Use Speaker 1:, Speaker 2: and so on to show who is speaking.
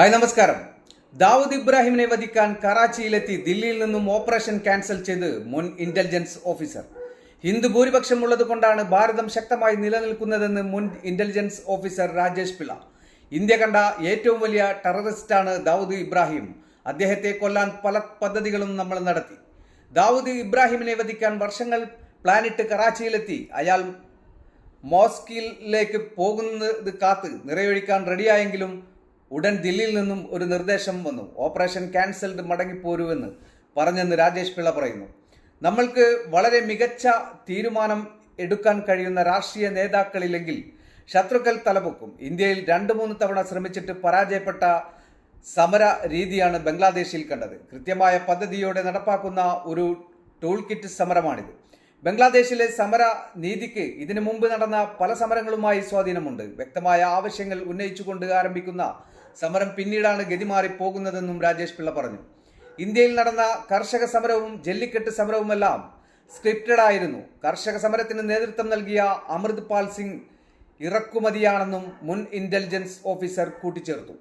Speaker 1: Hi നമസ്കാരം. ദാവൂദ് ഇബ്രാഹിമിനെ വധിക്കാൻ കറാച്ചിയിലെത്തി ദില്ലിയിൽ നിന്നും ഓപ്പറേഷൻ ക്യാൻസൽ ചെയ്ത് മുൻ ഇന്റലിജൻസ് ഓഫീസർ. ഹിന്ദു ഭൂരിപക്ഷമുള്ളത് കൊണ്ടാണ് ഭാരതം ശക്തമായി നിലനിൽക്കുന്നതെന്ന് മുൻ intelligence officer Rajesh Pillai. India കണ്ട ഏറ്റവും വലിയ ടെററിസ്റ്റാണ് ദാവൂദ് ഇബ്രാഹിം. അദ്ദേഹത്തെ കൊല്ലാൻ പല പദ്ധതികളും നമ്മൾ നടത്തി. ദാവൂദ് ഇബ്രാഹിമിനെ വധിക്കാൻ വർഷങ്ങൾ പ്ലാനിട്ട് കറാച്ചിയിലെത്തി. അയാൾ മോസ്കിലേക്ക് പോകുന്നത് കാത്ത് നിറയൊഴിക്കാൻ റെഡിയായെങ്കിലും ഉടൻ ദില്ലിയിൽ നിന്നും ഒരു നിർദ്ദേശം വന്നു. ഓപ്പറേഷൻ ക്യാൻസൽഡ് മടങ്ങിപ്പോരുവെന്ന് പറഞ്ഞെന്ന് രാജേഷ് പിള്ള പറയുന്നു. നമ്മൾക്ക് വളരെ മികച്ച തീരുമാനം എടുക്കാൻ കഴിയുന്ന രാഷ്ട്രീയ നേതാക്കളില്ലെങ്കിൽ ശത്രുക്കൾ തലപൊക്കും. ഇന്ത്യയിൽ രണ്ട് മൂന്ന് തവണ ശ്രമിച്ചിട്ട് പരാജയപ്പെട്ട സമര രീതിയാണ് ബംഗ്ലാദേശിൽ കണ്ടത്. കൃത്യമായ പദ്ധതിയോടെ നടപ്പാക്കുന്ന ഒരു ടൂൾ കിറ്റ് സമരമാണിത്. ബംഗ്ലാദേശിലെ സമര നീതിക്ക് ഇതിനു മുമ്പ് നടന്ന പല സമരങ്ങളുമായി സ്വാധീനമുണ്ട്. വ്യക്തമായ ആവശ്യങ്ങൾ ഉന്നയിച്ചുകൊണ്ട് ആരംഭിക്കുന്ന സമരം പിന്നീടാണ് ഗതിമാറി പോകുന്നതെന്നും രാജേഷ് പിള്ള പറഞ്ഞു. ഇന്ത്യയിൽ നടന്ന കർഷക സമരവും ജല്ലിക്കെട്ട് സമരവുമെല്ലാം സ്ക്രിപ്റ്റഡ് ആയിരുന്നു കർഷക സമരത്തിന് നേതൃത്വം നൽകിയ അമൃത് പാൽ സിംഗ് ഇറക്കുമതിയാണെന്നും മുൻ ഇന്റലിജൻസ് ഓഫീസർ കൂട്ടിച്ചേർത്തു.